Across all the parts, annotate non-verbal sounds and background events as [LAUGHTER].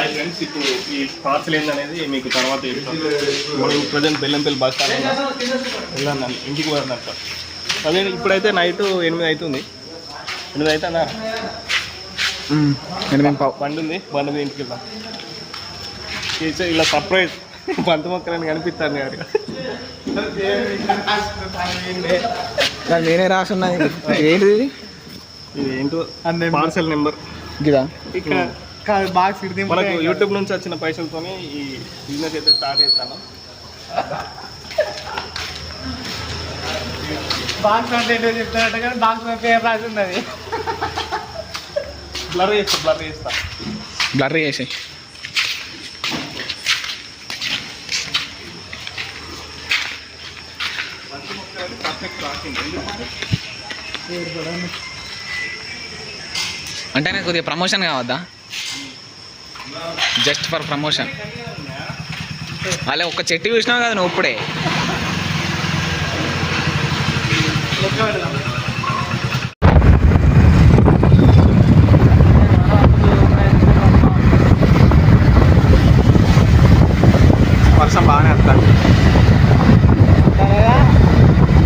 Hi friends ఇప్పుడు ఈ parcel ఏందనేది మీకు తర్వాత మనం ప్రజెంట్ బెల్లంపల్లి బస్ స్టాండ్ వెళ్ళాను ఇంటికి పోయినట్టు అదే ఇప్పుడైతే నైట్ ఎనిమిది అవుతుంది ఎనిమిది అయితే అన్నా ఎనిమిది పావు. బండి ఉంది బండి మీద ఇంటికి వెళ్దాం. ఇలా సర్ప్రైజ్ బంతి మొక్కలని కనిపిస్తాను గారు నేనే రాసున్నది ఏంటిది ఇది? ఇది ఏంటో? Parcel number. గిదా ఇక్కడ బాక్స్ మనకు యూట్యూబ్ నుంచి వచ్చిన పైసలతోనే ఈ బిజినెస్ అయితే స్టార్ట్ చేస్తాను. బాక్స్ అంటే ఏంటో చెప్తారట కానీ బాక్స్ పేరు రాసి ఉన్నది. బ్లర్ చేస్తా బ్లర్ చేస్తా. బ్లర్ చేసి అంటే నాకు కొద్దిగా ప్రమోషన్ కావద్దా? జస్ట్ ఫర్ ప్రమోషన్ అలా ఒక చెట్టు చూసినావు కదా నువ్వు ఇప్పుడే వర్షం బాగానే వస్తాను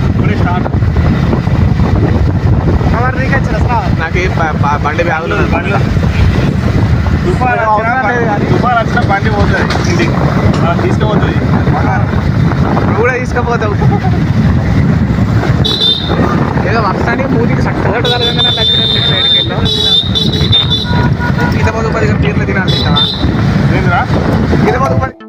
ఇప్పుడే స్టార్ట్ కవర్ దిగచ్చిన నాకు ఈ బ- బ- బండి బ్యాగులు బండ్లు తుఫాన్ వచ్చినా తుఫాన్ వచ్చినా బండి పోతుంది. ఇంటికి. తీసుకుపోతుంది. నువ్వు కూడా తీసుకుపోతావు. ఏదో వర్షానికి మూతికి చక్కగా తగలగానే నచ్చినట్టు సైడ్కి గీత మొదలు పది గంటలు తినాలి ఏందిరా? గీత మొదలు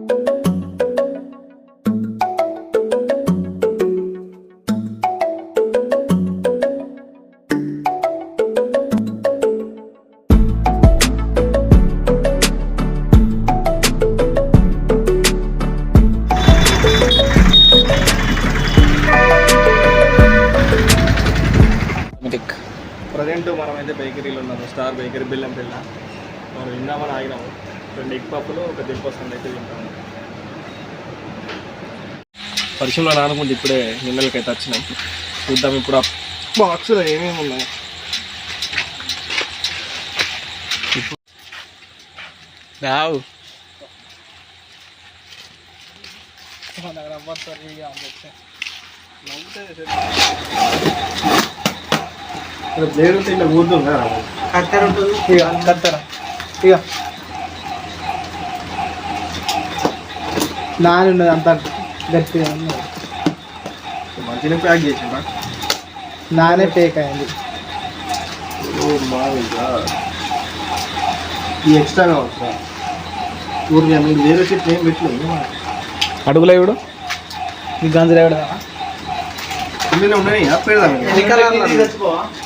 ప్రజెంట్ మనం అయితే బేకరీలో ఉన్నాము స్టార్ బేకరీ బెల్లం పిల్ల మనం విందామని ఆగినాము. రెండు ఎగ్ పప్పులు ఒక దిల్పసండ్ అయితే తింటాము. పరిచయంలో నానుకుంటే ఇప్పుడే నిన్నలకైతే వచ్చినాం. చూద్దాం ఇప్పుడు ఆ బాక్స్లో ఏమేమి ఉన్నాయి. రావు. బ్లేడ్ ఉంటే ఇలా కూర్చుంది కదా కత్తెర ఉంటుంది. ఇక కత్తెర. ఇక. నాని ఉన్నది అంత గట్టిగా ఉన్నది మంచిగా ప్యాక్ చేసిందా నానే ఫేక్ అయింది. ఈ ఎక్స్ట్రా కావచ్చు ఊరికి మీరు వేరే చెట్లు ఏం పెట్టలేదు. అడుగులో ఇవిడు. ఈ గంజలు ఎవడదా? ఇందులో ఉన్నాయి. పెడదాం ఇక.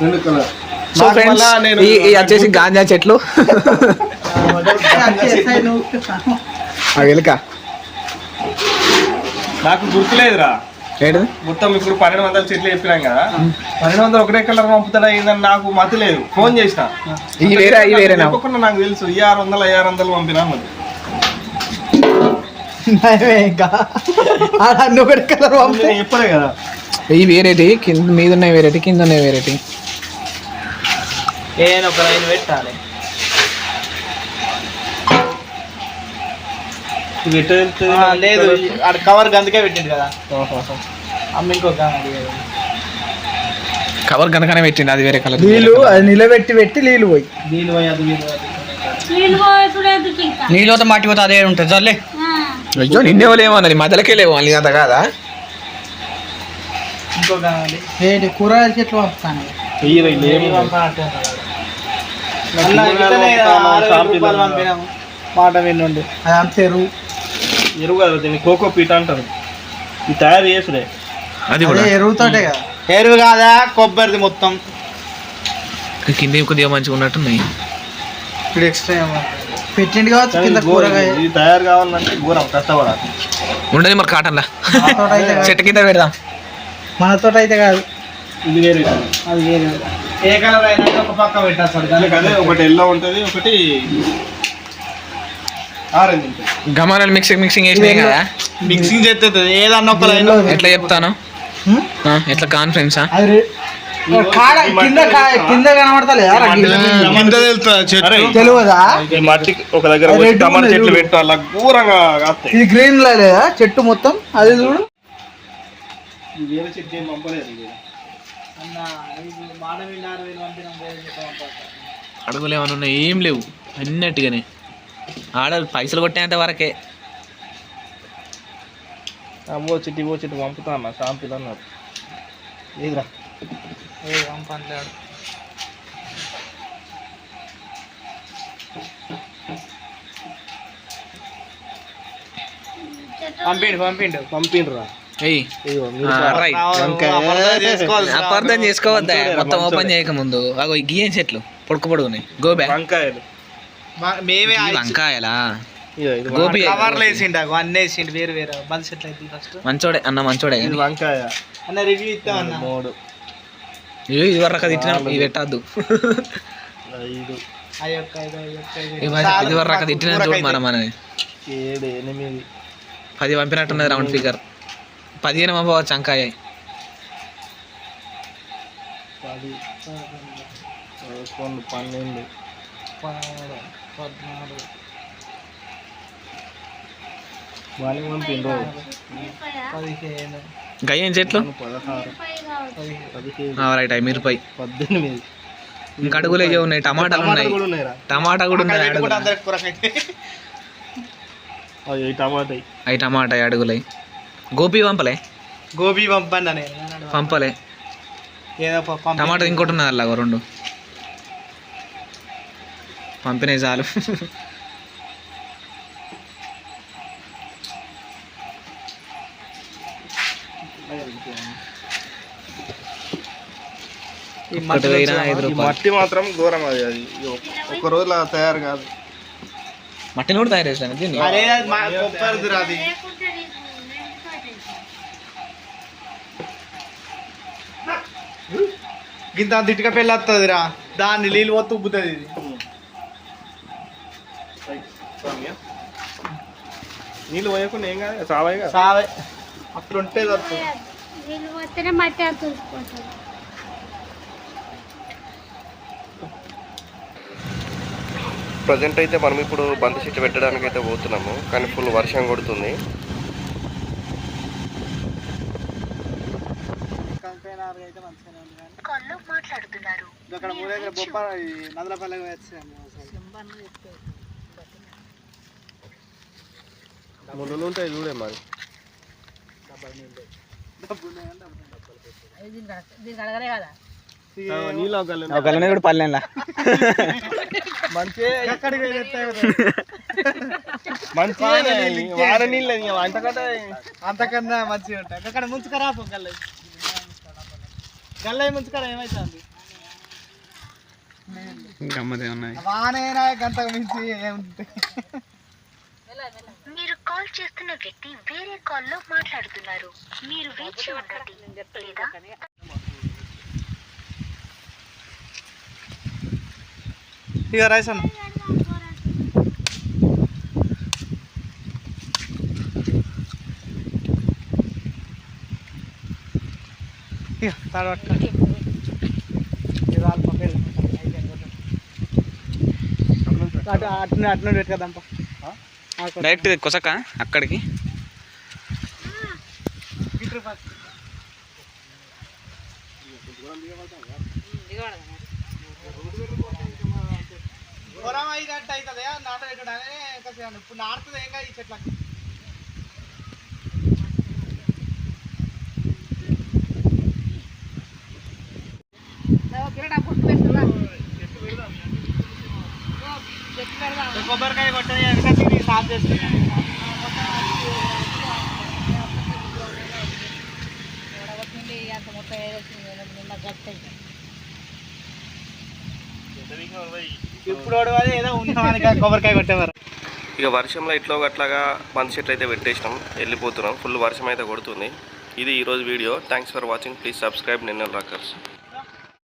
రెండు కలర్. సో ఫ్రెండ్స్ ఈ ఈ వచ్చేసి గాంజా చెట్లు. [LAUGHS] అవి ఎలుక నాకు గుర్తులేదురా. ఏంటిది? మొత్తం ఇప్పుడు పన్నెండు వందల చెట్లు చెప్పినాం కదా. పన్నెండు వందలు ఒకటే కలర్ పంపుతాడా ఏందని నాకు మతి లేదు. ఫోన్ చేసిన. ఈ వేరే ఈ చెప్పకుండా నాకు తెలుసు. ఈ ఆరు వందలు ఈ ఆరు వందలు పంపినా మరి. ఇంకా ఒకటి కలర్ పంపితే చెప్పలే కదా. ఈ వేరేటి కింద మీద ఉన్నాయి వేరేటి కింద ఉన్నాయి వేరేటి ఏదైనా ఒక లైన్ పెట్టాలి లేదు ఆడ కవర్ గందుకే పెట్టింది కదా. అమ్మ ఇంకొక కవర్ కనుకనే పెట్టింది అది వేరే కలర్ నీళ్ళు అది నిలబెట్టి పెట్టి నీళ్ళు పోయి. నీళ్ళు పోయి అది నీళ్ళతో మాటిపోతే అదే ఉంటుంది సర్లే అయ్యో నిన్నే లేవన్నది మధ్యలోకే లేవు అని అంత కాదా? ఇంకొక ఏంటి కూరగాయల చెట్లు ఏమి మాట వినండి అది అంత ఎరువు. ఎరువు కదా దీన్ని కోకో పీట అంటారు. ఇది తయారు చేసుడే. అది కూడా. ఎరువుతోటే కదా. ఎరువు కాదా? కొబ్బరిది మొత్తం. కింద కొద్దిగా మంచిగా ఉన్నట్టున్నాయి. ఇప్పుడు ఎక్స్ట్రా పెట్టిండి కావచ్చు కింద. కూరగాయ. ఇది తయారు కావాలంటే ఘోరం కష్టపడాలి. ఉండదు మరి కాటన్లా. చెట్టు కింద పెడదాం. మనతోటి అయితే కాదు. ఇది వేరే అది వేరే. ఏ కలర్ అయినా ఒక పక్క పెట్టాలి దానికి అదే ఒకటి ఎల్లో ఉంటుంది ఒకటి ఆరెంజ్ ఉంటుంది. గమానాలు మిక్సింగ్ మిక్సింగ్ చేసినాయి కదా? మిక్సింగ్ చేస్తుంది ఏదన్నా ఒక లైన్ ఎట్లా చెప్తాను? ఎట్లా కాన్ఫరెన్సా ఒక దగ్గర చెట్లు చూడు. పెట్టు అలా ఘోరంగా కాస్తాయి. ఇది గ్రీన్లో లేదా? చెట్టు మొత్తం? అది చూడు. వేరే చెట్టు ఏం పంపలేదు ఇది. అడుగులు ఏమైనా ఉన్నాయి? ఏం లేవు. అన్నట్టుగానే. ఆడ పైసలు కొట్టేంత వరకే. అమ్మో చెట్టు ఇవో చెట్టు పంపుతా అన్న షాంపులు అన్నారు. ఏదిరా పంపిండు పంపిండు. పంపిండ్రా [LAUGHS] అపార్థం చేసుకోవద్దా? మొత్తం ఓపెన్ చేయక ముందు. అగో ఈ గియ్యం చెట్లు. పొడుకు పొడుగున్నాయి గోబే వంకాయలు. మేమే వంకాయలా? ఇదిగో ఇది గోపి కవర్లు వేసిండు అగో అన్నీ వేసిండు వేరు వేరు. బంద్ సెట్లు అయితే ఫస్ట్ మంచోడే అన్న మంచోడే వంకాయ. అన్న రివ్యూ ఇస్తాం అన్న. మూడు. ఇవి ఇది వరకు తిట్టినా ఇవి పెట్టద్దు. ఐదు. ఇది వరకు తిట్టినా చూడు మనం ఏడు ఎనిమిది. పది పంపినట్టున్నది రౌండ్ ఫిగర్ పదిహేను పంపవచ్చు వంకాయ పది పదకొండు పన్నెండు. పదమూడు పద్నాలుగు. వాళ్ళకి పంపిండ్రు పదిహేను. గయ్యం చెట్లు? రైట్ అవి మిరపై. పద్దెనిమిది. ఇంకా అడుగులు ఏవో ఉన్నాయి టమాటాలు ఉన్నాయి. టమాటా కూడా ఉన్నాయి అడుగులు. అవి టమాటా అవి టమాటా అడుగులై. గోపి పంపలే. గోబీ పంపండి పంపలే. ఏదో టమాటా ఇంకోటి ఉన్నది అలాగో రెండు. పంపినాయి చాలు. మట్టి మాత్రం ఘోరం అది అది. ఒక- ఒక రోజులో తయారు కాదు. మట్టిని కూడా తయారు చేసాను గింత దిట్టుగా పెళ్ళి వస్తుంది రా దాన్ని నీళ్ళు పోతూ ఉబ్బుతుంది ఇది. నీళ్ళు పోయకుండా ఏం కాదు సావాయి కదా. సావే. అట్లుంటే పోతేనే మట్టి ప్రజెంట్ అయితే మనం ఇప్పుడు బంతి చెట్టు పెట్టడానికి అయితే పోతున్నాము. కానీ ఫుల్ వర్షం కొడుతుంది. అక్కడ మూడు దగ్గర బొప్ప నదలపల్లి వచ్చాము ముళ్ళు ఉంటాయి చూడే మరి. కూడా పల్లెలా మంచి నీళ్ళు అంతకంటే అంతకన్నా మంచిగా ఉంటాయి. అక్కడ ముంచుకరా గల్లై. ముంచుకరా ఏమైతుంది? గమ్మతే ఉన్నాయి వానేనా గంతకు మించి ఏముంటాయి మీరు కాల్ చేస్తున్న వ్యక్తి వేరే కాల్లో మాట్లాడుతున్నారు. మీరు వేచి ఉండండి. లేదా ఇక రైస్ అన్న. ఇక తాడబట్ట ఇది వాళ్ళ పక్కన అటు అటు అటు పెట్టుకదాంపా డైరెక్ట్ కొసక అక్కడికి. ఇప్పుడు నాటుతుంది ఏం కాదు ఈ చెట్లకి కొబ్బరికాయ కొట్టని వెనక ఇప్పుడు ఏదో కొబ్బరికాయ కొట్టేవారు ఇక వర్షంలో ఇట్లో అట్లాగా బంతి చెట్లు అయితే పెట్టేసినాం వెళ్ళిపోతున్నాం. ఫుల్ వర్షం అయితే కొడుతుంది. ఇది ఈరోజు video. Thanks for watching please subscribe నిన్న రాకర్స్